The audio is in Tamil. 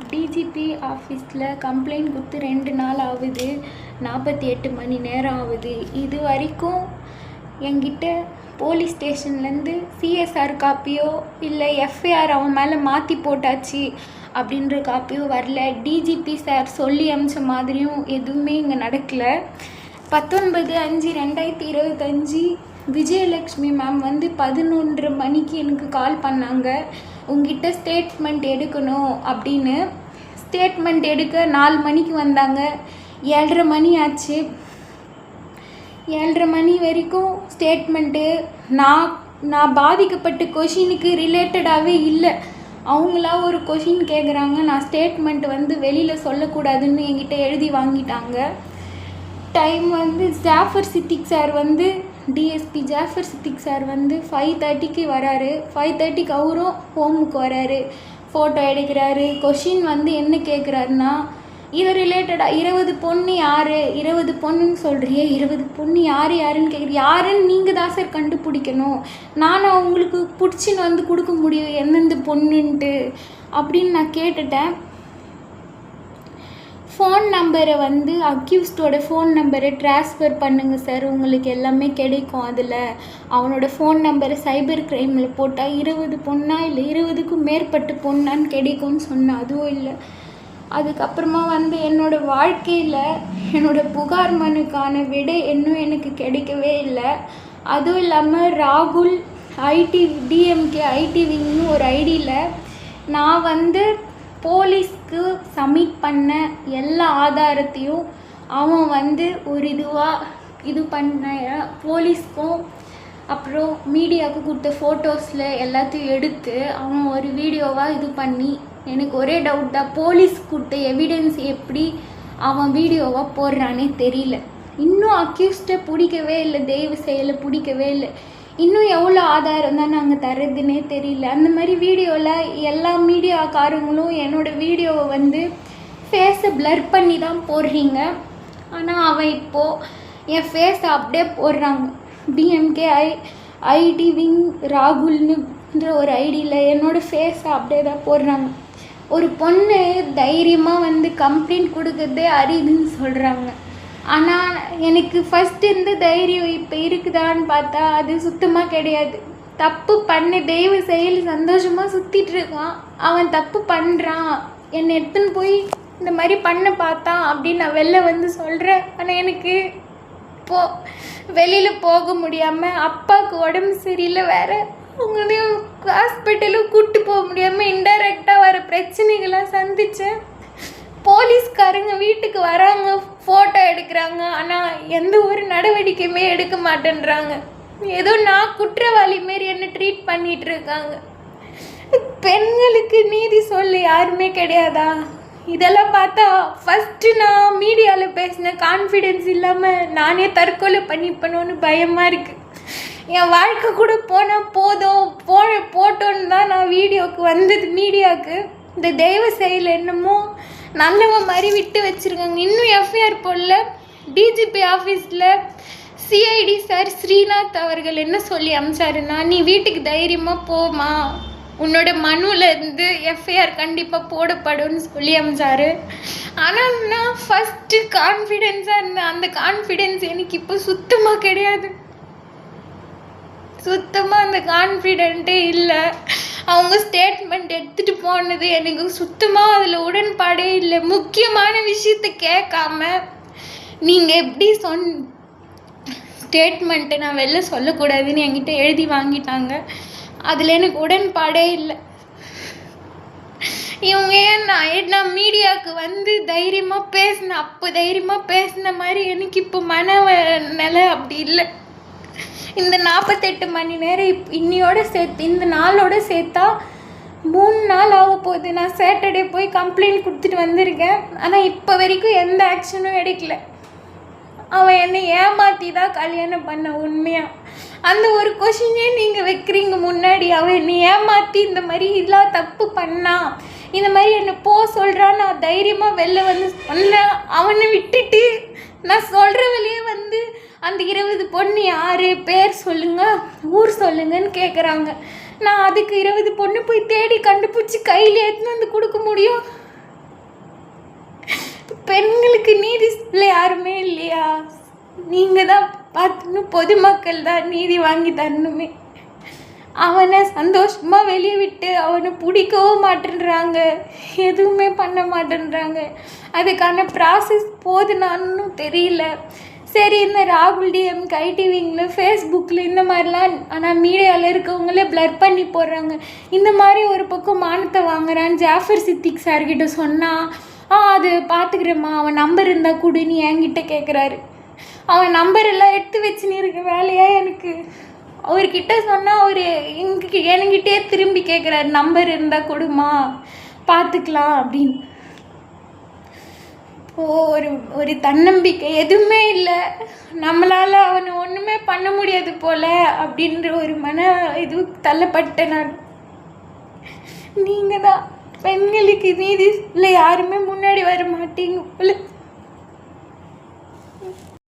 டிஜிபி ஆஃபீஸில் கம்ப்ளைண்ட் கொடுத்து ரெண்டு நாள் ஆகுது. நாற்பத்தி எட்டு மணி நேரம் ஆகுது. இது வரைக்கும் என்கிட்ட போலீஸ் ஸ்டேஷன்லேருந்து சிஎஸ்ஆர் காப்பியோ இல்லை எஃப்ஐஆர் அவன் மேலே மாற்றி போட்டாச்சு அப்படின்ற காப்பியோ வரல. டிஜிபி சார் சொல்லி அமிச்ச மாதிரியும் எதுவுமே இங்கே நடக்கலை. பத்தொன்பது அஞ்சு ரெண்டாயிரத்தி இருபத்தஞ்சி விஜயலக்ஷ்மி மேம் வந்து பதினொன்றரை மணிக்கு எனக்கு கால் பண்ணாங்க. உங்ககிட்ட ஸ்டேட்மெண்ட் எடுக்கணும் அப்படின்னு. ஸ்டேட்மெண்ட் எடுக்க நாலு மணிக்கு வந்தாங்க. ஏழரை மணி ஆச்சு. ஏழரை மணி வரைக்கும் ஸ்டேட்மெண்ட்டு நான் நான் பாதிக்கப்பட்ட கொஷினுக்கு ரிலேட்டடாகவே இல்லை. அவங்களா ஒரு கொஷின் கேட்குறாங்க நான் ஸ்டேட்மெண்ட் வந்து வெளியில் சொல்லக்கூடாதுன்னு என்கிட்ட எழுதி வாங்கிட்டாங்க. டைம் வந்து ஜாஃபர் சித்திக் சார் வந்து டிஎஸ்பி ஜாஃபர் சித்திக் சார் வந்து ஃபைவ் தேர்ட்டிக்கு வராரு. ஃபைவ் தேர்ட்டிக்கு அவரும் ஹோமுக்கு வராரு. ஃபோட்டோ எடுக்கிறாரு. கொஷின் வந்து என்ன கேட்குறாருன்னா இது ரிலேட்டடாக இருபது பொண்ணு யார்? இருபது பொண்ணுன்னு சொல்கிறியே இருபது பொண்ணு யார் யாருன்னு கேட்குறீ யாருன்னு நீங்கள் தான் சார் கண்டுபிடிக்கணும். நான் அவங்களுக்கு பிடிச்சின்னு வந்து கொடுக்க முடியும் எந்தெந்த பொண்ணுன்ட்டு அப்படின்னு நான் கேட்டுட்டேன். ஃபோன் நம்பரை வந்து அக்யூஸ்டோட ஃபோன் நம்பரை ட்ரான்ஸ்ஃபர் பண்ணுங்கள் சார் உங்களுக்கு எல்லாமே கிடைக்கும் அதில். அவனோட ஃபோன் நம்பரை சைபர் க்ரைமில் போட்டால் இருபது பொண்ணா இல்லை இருபதுக்கும் மேற்பட்ட பொண்ணான்னு கிடைக்கும்னு சொன்னேன் அதுவும் இல்லை. அதுக்கப்புறமா வந்து என்னோடய வாழ்க்கையில் என்னோடய புகார் மனுக்கான விடை இன்னும் எனக்கு கிடைக்கவே இல்லை. அதுவும் இல்லாமல் ராகுல் ஐடி டிஎம்கே ஐடி விங்னு ஒரு ஐடியில் நான் வந்து போலீஸ்க்கு சப்மிட் பண்ண எல்லா ஆதாரத்தையும் அவன் வந்து ஒரு இதுவாக இது பண்ண போலீஸ்க்கும் அப்புறம் மீடியாவுக்கு கொடுத்த ஃபோட்டோஸில் எல்லாத்தையும் எடுத்து அவன் ஒரு வீடியோவாக இது பண்ணி எனக்கு ஒரே டவுட் தான் போலீஸ் கொடுத்த எவிடன்ஸ் எப்படி அவன் வீடியோவாக போடுறானே தெரியல. இன்னும் அக்யூஸ்டை பிடிக்கவே இல்லை தெய்வ செயலை பிடிக்கவே இல்லை. இன்னும் எவ்வளோ ஆதாரம் தான் நாங்கள் தர்றதுன்னே தெரியல. அந்த மாதிரி வீடியோவில் எல்லா மீடியாக்காரங்களும் என்னோடய வீடியோவை வந்து ஃபேஸை ப்ளர் பண்ணி தான் போடுறீங்க. ஆனால் அவன் இப்போது என் ஃபேஸை அப்படியே போடுறாங்க. டிஎம்கே ஐ ஐடி விங் ராகுல்னுன்ற ஒரு ஐடியில் என்னோடய ஃபேஸை அப்படியே தான் போடுறாங்க. ஒரு பொண்ணு தைரியமாக வந்து கம்ப்ளைண்ட் கொடுக்கறதே அரிதுன்னு சொல்கிறாங்க ஆனால் எனக்கு ஃபஸ்ட்டு இருந்த தைரியம் இப்போ இருக்குதான்னு பார்த்தா அது சுத்தமாக கிடையாது. தப்பு பண்ண தெய்வ செயல் சந்தோஷமாக சுற்றிட்டு இருக்கான். அவன் தப்பு பண்ணுறான் என்னை எடுத்துன்னு போய் இந்த மாதிரி பண்ண பார்த்தான் அப்படின்னு நான் வெளில வந்து சொல்கிறேன் ஆனால் எனக்கு போ வெளியில் போக முடியாமல் அப்பாவுக்கு உடம்பு சரியில்லை வேறு. அவங்களையும் ஹாஸ்பிட்டலும் கூப்பிட்டு போக முடியாமல் இன்டைரக்டாக வர பிரச்சனைகள்லாம் சந்தித்தேன் போலீஸ்காரங்க வீட்டுக்கு வராங்க. ஃபோட்டோ எடுக்கிறாங்க. ஆனால் எந்த ஒரு நடவடிக்கையுமே எடுக்க மாட்டேன்றாங்க. ஏதோ நான் குற்றவாளி மாரி என்ன ட்ரீட் பண்ணிட்டு இருக்காங்க. பெண்களுக்கு நீதி சொல்ல யாருமே கிடையாதா? இதெல்லாம் பார்த்தா ஃபஸ்ட்டு நான் மீடியாவில் பேசின கான்ஃபிடென்ஸ் இல்லாமல் நானே தற்கொலை பண்ணிப்பணும்னு பயமாக இருக்குது என் வாழ்க்கை கூட போனால் போதும். போ போட்டோன்னு தான் நான் வீடியோவுக்கு வந்தது மீடியாவுக்கு இந்த தெய்வ செயல் என்னமோ நல்லவன் மாதிரி விட்டு வச்சுருக்காங்க. இன்னும் எஃப்ஐஆர் போடல. டிஜிபி ஆஃபீஸில் சிஐடி சார் ஸ்ரீநாத் அவர்கள் என்ன சொல்லி அமிச்சாருன்னா நீ வீட்டுக்கு தைரியமாக போமா உன்னோட மனுவில் இருந்து எஃப்ஐஆர் கண்டிப்பாக போடப்படும்னு சொல்லி அமிச்சாரு. ஆனால் நான் ஃபஸ்ட்டு கான்ஃபிடென்ஸாக இருந்தேன். அந்த கான்ஃபிடென்ஸ் எனக்கு இப்போ சுத்தமாக கிடையாது. சுத்தமாக அந்த கான்ஃபிடென்ட்டே இல்லை. அவங்க ஸ்டேட்மெண்ட் எடுத்துகிட்டு போனது எனக்கு சுத்தமாக அதில் உடன்பாடே இல்லை. முக்கியமான விஷயத்த கேட்காம நீங்கள் எப்படி சொன் ஸ்டேட்மெண்ட்டை நான் வெளில சொல்லக்கூடாதுன்னு என்கிட்ட எழுதி வாங்கிட்டாங்க. அதில் எனக்கு உடன்பாடே இல்லை. இவங்க ஏன் நான் நான் மீடியாவுக்கு வந்து தைரியமாக பேசினேன் அப்போ தைரியமாக பேசின மாதிரி எனக்கு இப்போ மன நிலை அப்படி இல்லை. இந்த நாற்பத்தெட்டு மணி நேரம் இப் இன்னியோட சேர்த்து இந்த நாளோட சேர்த்தா மூணு நாள் ஆக போகுது. நான் சாட்டர்டே போய் கம்ப்ளைண்ட் கொடுத்துட்டு வந்திருக்கேன். ஆனால் இப்போ வரைக்கும் எந்த ஆக்ஷனும் எடுக்கல. அவன் என்னை ஏமாற்றி தான் கல்யாணம் பண்ண உண்மையாக அந்த ஒரு கொஷினே நீங்கள் வைக்கிறீங்க முன்னாடி? அவன் என்னை ஏமாற்றி இந்த மாதிரி இதெல்லாம் தப்பு பண்ணான் இந்த மாதிரி என்னை போ சொல்கிறான் நான் தைரியமாக வெளில வந்து சொன்னேன் அவனை விட்டுட்டு நான் சொல்கிற வழியே வந்து அந்த இருபது பொண்ணு யார்? பேர் சொல்லுங்கள் ஊர் சொல்லுங்கன்னு கேட்குறாங்க நான் அதுக்கு இருபது பொண்ணு போய் தேடி கண்டுபிடிச்சி கையில் எடுத்துன்னு வந்து கொடுக்க முடியும்? பெண்களுக்கு நீதி சொல்ல யாருமே இல்லையா? நீங்கள் தான் பார்த்துன்னு பொதுமக்கள் தான் நீதி வாங்கி தரணுமே. அவனை சந்தோஷமாக வெளியே விட்டு அவனை பிடிக்கவும் மாட்டேன்றாங்க. எதுவுமே பண்ண மாட்டேன்றாங்க. அதுக்கான ப்ராசஸ் போதுனான்னு தெரியல. சரி இந்த ராகுல் டிஎம் கைடிவிங்கில் ஃபேஸ்புக்கில் இந்த மாதிரிலாம் ஆனால் மீடியாவில் இருக்கவங்களே ப்ளர் பண்ணி போடுறாங்க. இந்த மாதிரி ஒரு பக்கம் மானத்தை வாங்குறான்னு ஜாஃபர் சித்திக் சார்கிட்ட சொன்னால் ஆ அது பார்த்துக்கிறேம்மா அவன் நம்பர் இருந்தால் கொடுன்னு என்கிட்ட கேட்குறாரு அவன் நம்பர் எல்லாம் எடுத்து வச்சுன்னு இருக்க வேலையா எனக்கு? அவர்கிட்ட சொன்னால் அவர் எங்க என்கிட்டயே திரும்பி கேட்குறாரு நம்பர் இருந்தால் கொடுமா பார்த்துக்கலாம் அப்படின்னு. ஒரு ஒரு தன்னம்பிக்கை எதுவுமே இல்லை. நம்மளால் அவனை ஒன்றுமே பண்ண முடியாது போல அப்படின்ற ஒரு மன இது தள்ளப்பட்டேன் நான். நீங்கள் தான் பெண்களுக்கு நீதி இல்லை யாருமே முன்னாடி வர மாட்டீங்க போல.